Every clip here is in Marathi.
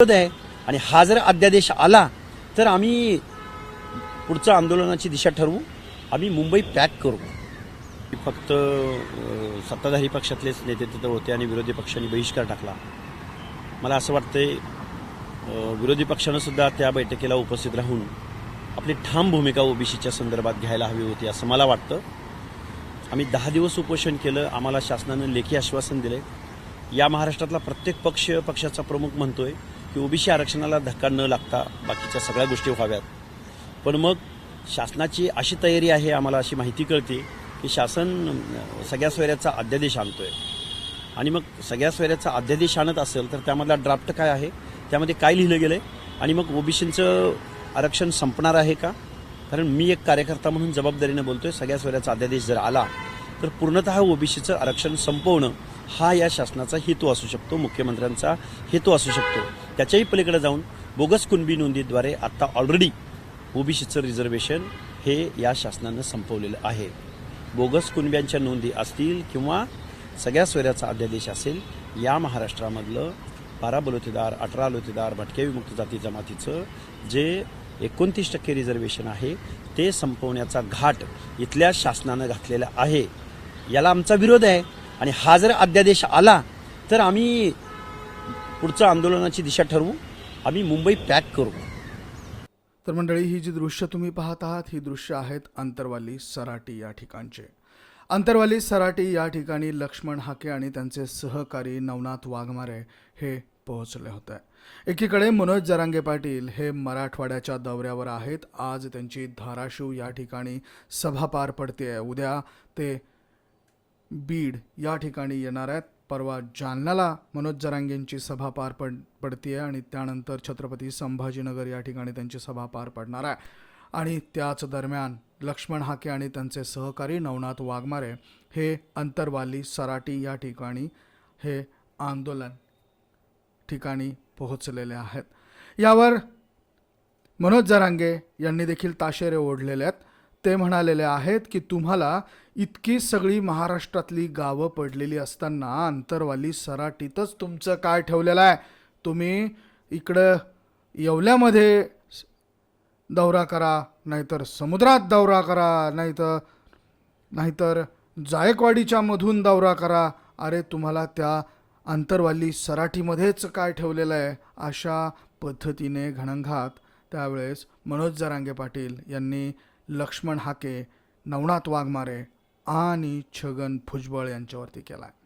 विरोध आहे आणि हा जर अध्यादेश आला तर आम्ही पुढचं आंदोलनाची दिशा ठरवू आम्ही मुंबई पॅक करू. फक्त सत्ताधारी पक्षातलेच नेते तिथं होते आणि विरोधी पक्षांनी बहिष्कार टाकला. मला असं वाटतंय विरोधी पक्षानं सुद्धा त्या बैठकीला उपस्थित राहून आपली ठाम भूमिका ओबीसीच्या संदर्भात घ्यायला हवी होती असं मला वाटतं. आम्ही दहा दिवस उपोषण केलं आम्हाला शासनानं लेखी आश्वासन दिले या महाराष्ट्रातला प्रत्येक पक्ष पक्षाचा प्रमुख म्हणतोय. की ओबीसी आरक्षणाला धक्का न लागता बाकीच्या सगळ्या गोष्टी व्हाव्यात. पण मग शासनाची अशी तयारी आहे आम्हाला अशी माहिती कळते की शासन सगळ्या सोयऱ्याचा अध्यादेश आणतोय. आणि मग सगळ्या सोयऱ्याचा अध्यादेश आणत असेल तर त्यामधला ड्राफ्ट काय आहे? त्यामध्ये काय लिहिलं गेलं आहे आणि मग ओबीसींचं आरक्षण संपणार आहे का? कारण मी एक कार्यकर्ता म्हणून जबाबदारीनं बोलतोय सगळ्या सोयऱ्याचा अध्यादेश जर आला तर पूर्णतः ओबीसीचं आरक्षण संपवणं हा या शासनाचा हेतू असू शकतो मुख्यमंत्र्यांचा हेतू असू शकतो. त्याच्याही पलीकडे जाऊन बोगस कुणबी नोंदीद्वारे आता ऑलरेडी ओबीसीचं रिझर्वेशन हे या शासनानं संपवलेलं आहे. बोगस कुणब्यांच्या नोंदी असतील किंवा सगळ्या सोयऱ्याचा अध्यादेश असेल या महाराष्ट्रामधलं बारा बलोतेदार अठरा लोतेदार भटके विमुक्त जाती जमातीचं जे एकोणतीस टक्के रिझर्वेशन आहे ते संपवण्याचा घाट इथल्या शासनानं घातलेला आहे. याला आमचा विरोध आहे. आणि हा जर अध्यादेश आला तर आम्ही पुढचं आंदोलनाची दिशा ठरवू. आम्ही मुंबई पॅक करू. तर मंडळी ही जी दृश्य तुम्ही पाहत आहात ही दृश्य आहेत अंतरवाली सराटी या ठिकाणचे. अंतरवाली सराटी या ठिकाणी लक्ष्मण हाके आणि त्यांचे सहकारी नवनाथ वाघमारे हे पोहोचले होते. एकीकडे मनोज जरांगे पाटील हे मराठवाड्याच्या दौऱ्यावर आहेत. आज त्यांची धाराशिव या ठिकाणी सभा पार पडते उद्या ते बीड या ठिकाणी येणार आहेत. परवा जालन्याला मनोज जरांगेंची सभा पार पड पडते आहे आणि त्यानंतर छत्रपती संभाजीनगर या ठिकाणी त्यांची सभा पार पडणार आहे. आणि त्याच दरम्यान लक्ष्मण हाके आणि त्यांचे सहकारी नवनाथ वाघमारे हे अंतरवाली सराटी या ठिकाणी हे आंदोलन ठिकाणी पोहोचलेले आहेत. यावर मनोज जरांगे यांनी देखील ताशेरे ओढलेले आहेत. ते म्हणालेले आहेत की तुम्हाला इतकी सगळी महाराष्ट्रातली गावं पडलेली असताना अंतरवाली सराटीतच तुमचं काय ठेवलेलं आहे? तुम्ही इकडं येवल्यामध्ये दौरा करा नाहीतर समुद्रात दौरा करा नाहीतर नाहीतर जायकवाडीच्या मधून दौरा करा. अरे तुम्हाला त्या अंतरवाली सराठीमध्येच काय ठेवलेलं आहे? अशा पद्धतीने घणंघात त्यावेळेस मनोज जरांगे पाटील यांनी लक्ष्मण हाके नवनाथ वाघमारे आणि छगन भुजबळ यांच्यावरती केला आहे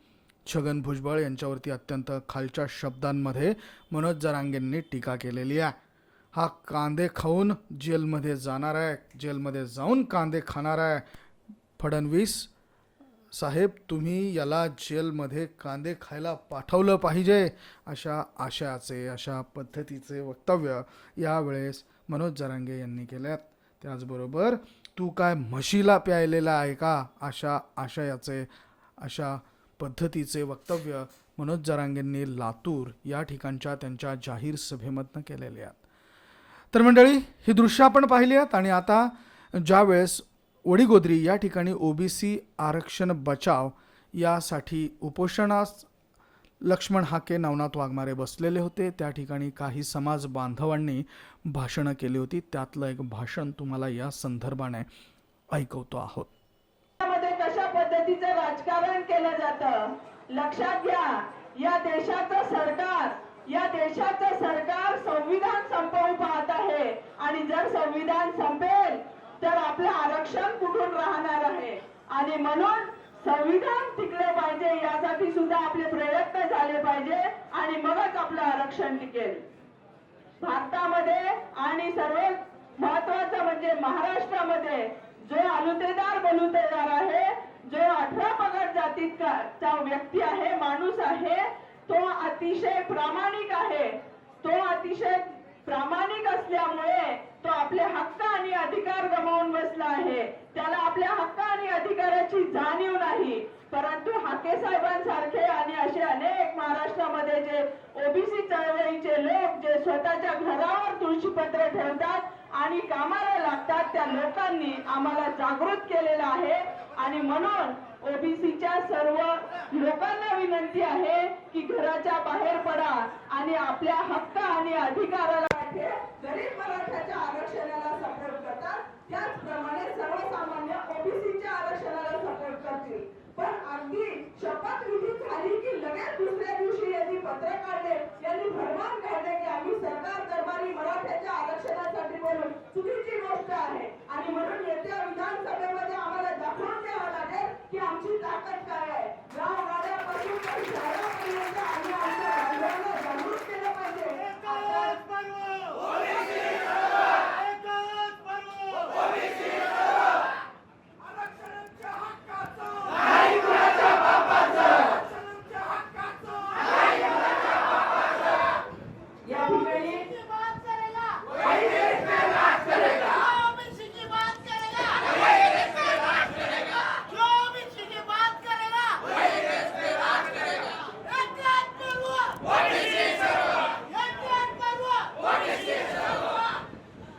छगन भुजबळ यांच्यावरती अत्यंत खालच्या शब्दांमध्ये मनोज जरांगेंनी टीका केलेली आहे. हा कांदे खाऊन जेलमध्ये जाणार आहे. जेलमध्ये जाऊन कांदे खाणार आहे. फडणवीस साहेब तुम्ही याला जेलमध्ये कांदे खायला पाठवलं पाहिजे अशा आशयाचे अशा पद्धतीचे वक्तव्य यावेळेस मनोज जरांगे यांनी केल्यात त्याचबरोबर तू काय म्हशीला प्यायलेला आहे का? अशा आशयाचे अशा पद्धतीचे वक्तव्य मनोज जरांगेंनी लातूर या ठिकाणच्या त्यांच्या जाहीर सभेमधनं केलेले आहेत. तर मंडळी ही दृश्य आपण पाहिली आहेत आणि आता ज्यावेळेस वडीगोद्री या ठिकाणी ओबीसी आरक्षण बचाव यासाठी उपोषणास लक्ष्मण हाके नवनाथ वाघमारे बसलेले होते. त्या ठिकाणी काही समाज बांधवांनी भाषणं केली होती. त्यातलं एक भाषण तुम्हाला या संदर्भाने ऐकवतो आहोत. कशा पद्धतीचं राजकारण केलं जातं? लक्षात घ्या या देशाचं सरकार या देशाचं सरकार संविधान संपवू पाहत आहे. आणि जर संविधान संपेल तर आपलं आरक्षण कुठून राहणार आहे? आणि म्हणून संविधान टिकले पाहिजे यासाठी सुद्धा आपले प्रयत्न झाले पाहिजे आणि मगच आपलं आरक्षण टिकेल. भारतामध्ये आणि सर्वात महत्वाचं म्हणजे महाराष्ट्रामध्ये जो अलुतेदार बलुतेदार आहे जो अठरा पगड जातीचा व्यक्ती आहे माणूस आहे तो अतिशय प्रामाणिक आहे. तो अतिशय प्रामाणिक असल्यामुळे तो आपले हक्क आणि अधिकार गमावून बसला आहे. त्याला आपल्या हक्क आणि अधिकाराची जाणीव नाही. परंतु हाके साहेबांसारखे आणि असे अनेक महाराष्ट्रामध्ये जे ओबीसी चळवळीचे लोक जे स्वतःच्या घरावर तुळशीपत्र ठेवतात आणि कामाला लागतात त्या लोकांनी आम्हाला जागृत केलेलं आहे. आणि म्हणून ओबीसीच्या सर्व लोकांना विनंती आहे की घराच्या बाहेर पडा आणि आपल्या हक्क आणि अधिकाराला मराठे गरीब मराठ्याच्या आरक्षणाला सपोर्ट करतात. त्याचप्रमाणे सर्वसामान्य ओबीसीच्या आरक्षणाला सपोर्ट करतील. पण अगदी शपथविधी झाली की लगेच दुसऱ्या दिवशी यांनी पत्र काढले यांनी फरमान काढले की आम्ही सरकार दरबारी मराठ्याच्या आरक्षणासाठी बोलून चुकीची गोष्ट आहे. आणि म्हणून येत्या विधानसभेमध्ये आम्हाला दाखवून द्यावं लागेल की आमची ताकद काय आहे. गाव गाड्यापासून शहरापर्यंत आम्ही आमच्या बांधवांना जागृत केलं पाहिजे आता या ठिकाणी बात करेगा जो ओबीसी की बात करेगा जो ओबीसी की बात करेगा एक हात करूआ एक हात करूआ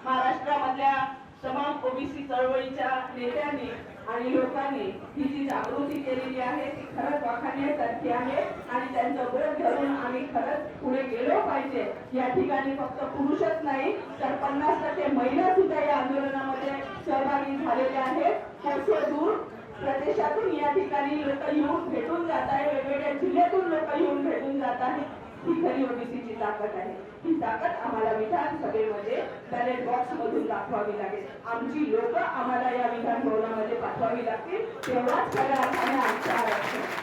महाराष्ट्रामधल्या तमाम ओबीसी चळवळीच्या नेत्यांनी आणि लोकांनी ही जी जागृती केलेली आहे ती खरंच वाखाण्यासारखी आहे आणि त्यांचं व्रत धरून आम्ही खरंच पुढे गेलो पाहिजे. या ठिकाणी फक्त पुरुषच नाही तर पन्नास टक्के महिला सुद्धा या आंदोलनामध्ये सहभागी झालेल्या आहेत. कोसो दूर. प्रदेशातून या ठिकाणी लोक येऊन भेटून जात आहे वेगवेगळ्या जिल्ह्यातून लोक येऊन भेटून जात आहेत. ही खरी ओबीसीची ताकद आहे. ही ताकद आम्हाला विधानसभेमध्ये बॅलेट बॉक्स मधून दाखवावी लागेल. आमची लोक आम्हाला या विधान भवनामध्ये पाठवावी लागतील. तेव्हाच खऱ्या अर्थाने आमच्या आरक्षण.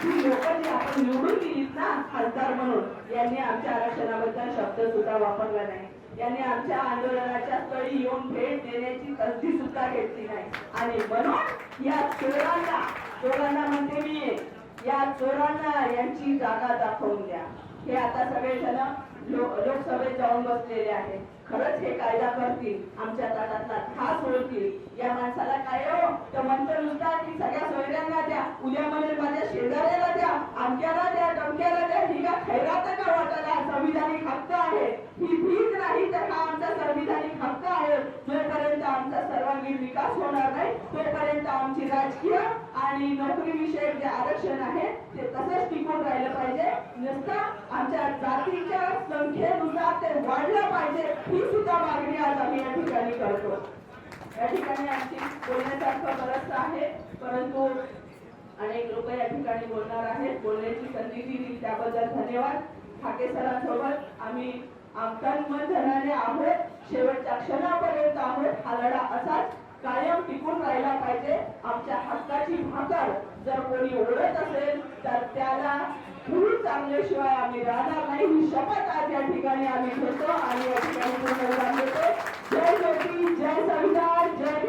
ही लोक जी आपण निवडून दिलीत ना खासदार म्हणून यांनी आमच्या आरक्षणाबद्दल शब्द सुद्धा वापरला नाही. यांनी आमच्या आंदोलनाच्या स्थळी येऊन भेट देण्याची संधी सुद्धा घेतली नाही. आणि म्हणून या चोरांना चोरांना म्हणते मी या चोरांना यांची जागा दाखवून द्या. हे आता सगळेजण लोकसभेत जाऊन बसलेले आहेत. खरंच हे कायदा करतील आमच्या ताटातला खास ओळखतील. या माणसाला काय हो? तर मंत्र नुसता की सगळ्या सोयऱ्यांना द्या उद्या म्हणजे माझ्या शेजाऱ्याला द्या आमच्याला द्या टमक्याला द्या ही का खैरात का वाटायला? संविधानिक हक्क आहे ही भीक नाही तर हा आमचा संविधानिक हक्क आहे जोपर्यंत आमचा सर्वांगीण विकास होणार नाही. तोपर्यंत आमची राजकीय आणि नोकरी विषयक जे आरक्षण आहे ते तसंच टिकून राहिलं पाहिजे. नुसतं आमच्या जातीच्या संख्येनुसार ते वाढलं पाहिजे ही सुद्धा मागणी आज आम्ही या ठिकाणी करतो. या ठिकाणी आमची बोलण्यासारखं बरंच आहे परंतु अनेक लोक या ठिकाणी बोलणार आहेत. बोलण्याची संधी दिली त्याबद्दल धन्यवाद. ठाके सरांसोबत आम्ही तन्मन धनाने आहोत. शेवटच्या क्षणापर्यंत आहोत. हा लढा असाच. कायम टिकून राहिला पाहिजे. आमच्या हक्काची भाकर जर कोणी ओढत असेल तर त्याला फुल चांगल्याशिवाय आम्ही राहणार नाही. ही शपथ आज या ठिकाणी आम्ही घेतो आणि या ठिकाणी जय ज्योती जय संविधान जय